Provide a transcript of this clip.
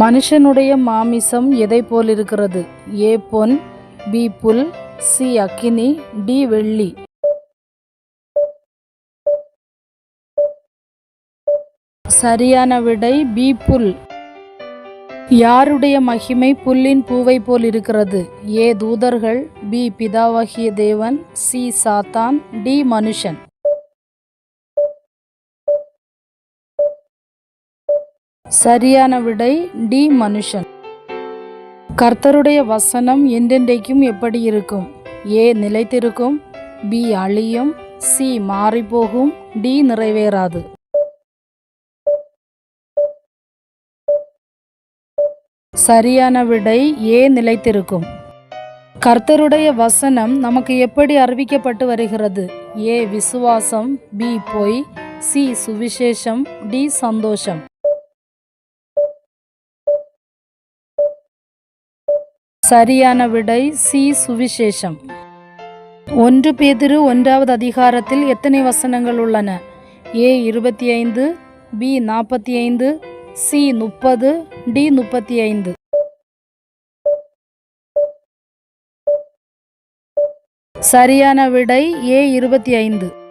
மனுஷனுடைய மாமிசம் எதை போலிருக்கிறது ஏ பொன் பி புல் சி அக்கினி டி வெள்ளி. சரியான விடை பி புல். யாருடைய மகிமை புல்லின் பூவை போல் இருக்கிறது? ஏ தூதர்கள் பி பிதாவாகிய தேவன் சி சாத்தான் டி மனுஷன். சரியான விடை டி மனுஷன். கர்த்தருடைய வசனம் என்றென்றைக்கும் எப்படி இருக்கும்? ஏ நிலைத்திருக்கும் பி அழியும் சி மாறிப்போகும் டி நிறைவேறாது. சரியான விடை ஏ நிலைத்திருக்கும். கர்த்தருடைய வசனம் நமக்கு எப்படி அறிவிக்கப்பட்டு வருகிறது? ஏ விசுவாசம் பி பொய் சி சுவிசேஷம் டி சந்தோஷம். சரியான விடை சி. சுவிசேஷம். ஒன்று பேதிரு ஒன்றாவது அதிகாரத்தில் எத்தனை வசனங்கள் உள்ளன? ஏ. இருபத்தி ஐந்து பி. நாற்பத்தி ஐந்து சி. முப்பது டி. முப்பத்தி ஐந்து சரியான விடை ஏ. இருபத்தி ஐந்து